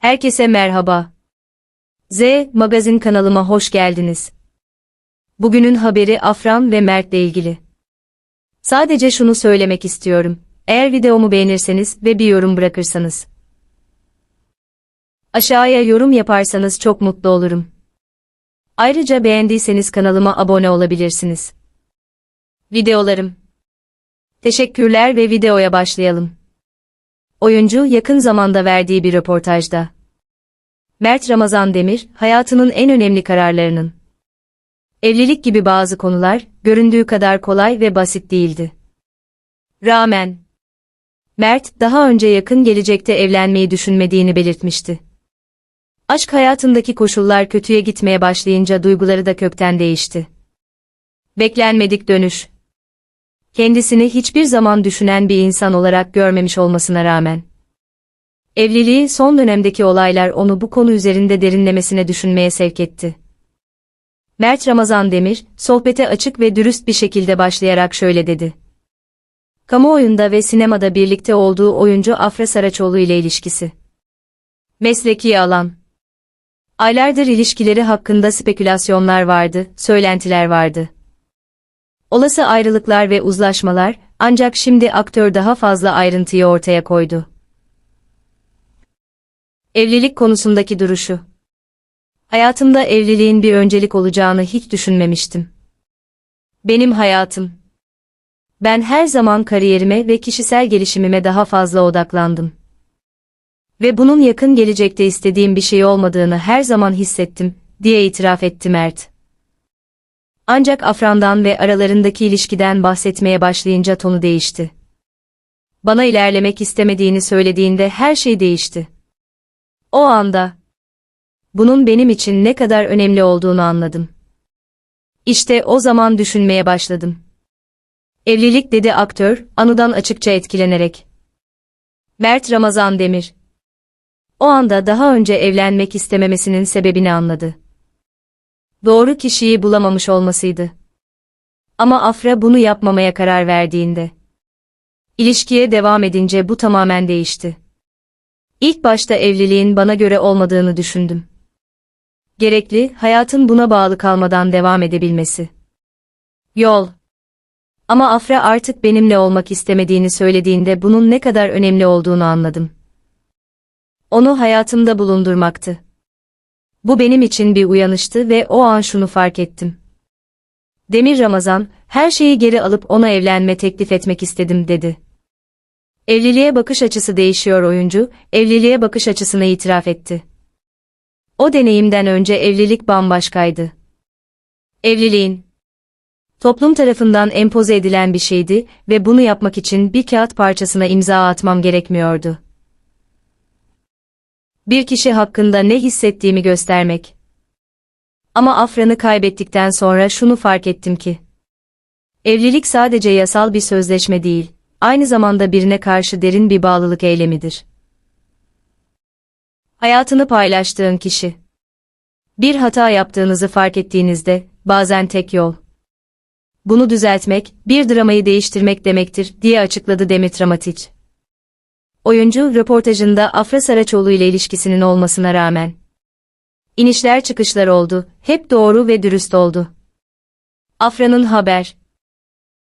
Herkese merhaba. Z Magazin kanalıma hoş geldiniz. Bugünün haberi Afran ve Mert'le ilgili. Sadece şunu söylemek istiyorum. Eğer videomu beğenirseniz ve bir yorum bırakırsanız. Aşağıya yorum yaparsanız çok mutlu olurum. Ayrıca beğendiyseniz kanalıma abone olabilirsiniz. Videolarım. Teşekkürler ve videoya başlayalım. Oyuncu yakın zamanda verdiği bir röportajda. Mert Ramazan Demir, hayatının en önemli kararlarının. Evlilik gibi bazı konular, göründüğü kadar kolay ve basit değildi. Rağmen, Mert, daha önce yakın gelecekte evlenmeyi düşünmediğini belirtmişti. Aşk hayatındaki koşullar kötüye gitmeye başlayınca duyguları da kökten değişti. Beklenmedik dönüş. Kendisini hiçbir zaman düşünen bir insan olarak görmemiş olmasına rağmen. Evliliği son dönemdeki olaylar onu bu konu üzerinde derinlemesine düşünmeye sevk etti. Mert Ramazan Demir, sohbete açık ve dürüst bir şekilde başlayarak şöyle dedi. Kamuoyunda ve sinemada birlikte olduğu oyuncu Afra Saraçoğlu ile ilişkisi. Mesleki alan. Aylardır ilişkileri hakkında spekülasyonlar vardı, söylentiler vardı. Olası ayrılıklar ve uzlaşmalar, ancak şimdi aktör daha fazla ayrıntıyı ortaya koydu. Evlilik konusundaki duruşu. Hayatımda evliliğin bir öncelik olacağını hiç düşünmemiştim. Benim hayatım. Ben her zaman kariyerime ve kişisel gelişimime daha fazla odaklandım. Ve bunun yakın gelecekte istediğim bir şey olmadığını her zaman hissettim, diye itiraf etti Mert. Ancak Afran'dan ve aralarındaki ilişkiden bahsetmeye başlayınca tonu değişti. Bana ilerlemek istemediğini söylediğinde her şey değişti. O anda bunun benim için ne kadar önemli olduğunu anladım. İşte o zaman düşünmeye başladım. Evlilik dedi aktör, anıdan açıkça etkilenerek. Mert Ramazan Demir. O anda daha önce evlenmek istememesinin sebebini anladı. Doğru kişiyi bulamamış olmasıydı. Ama Afra bunu yapmamaya karar verdiğinde. İlişkiye devam edince bu tamamen değişti. İlk başta evliliğin bana göre olmadığını düşündüm. Gerekli, hayatın buna bağlı kalmadan devam edebilmesi. Yol. Ama Afra artık benimle olmak istemediğini söylediğinde bunun ne kadar önemli olduğunu anladım. Onu hayatımda bulundurmaktı. Bu benim için bir uyanıştı ve o an şunu fark ettim. Demir Ramazan, her şeyi geri alıp ona evlenme teklif etmek istedim dedi. Evliliğe bakış açısı değişiyor oyuncu, evliliğe bakış açısını itiraf etti. O deneyimden önce evlilik bambaşkaydı. Evliliğin toplum tarafından empoze edilen bir şeydi ve bunu yapmak için bir kağıt parçasına imza atmam gerekmiyordu. Bir kişi hakkında ne hissettiğimi göstermek. Ama Afran'ı kaybettikten sonra şunu fark ettim ki. Evlilik sadece yasal bir sözleşme değil, aynı zamanda birine karşı derin bir bağlılık eylemidir. Hayatını paylaştığın kişi. Bir hata yaptığınızı fark ettiğinizde, bazen tek yol. Bunu düzeltmek, bir dramayı değiştirmek demektir, diye açıkladı Demir Ramatiç. Oyuncu, röportajında Afra Saraçoğlu ile ilişkisinin olmasına rağmen. İnişler çıkışlar oldu, hep doğru ve dürüst oldu. Afra'nın haber,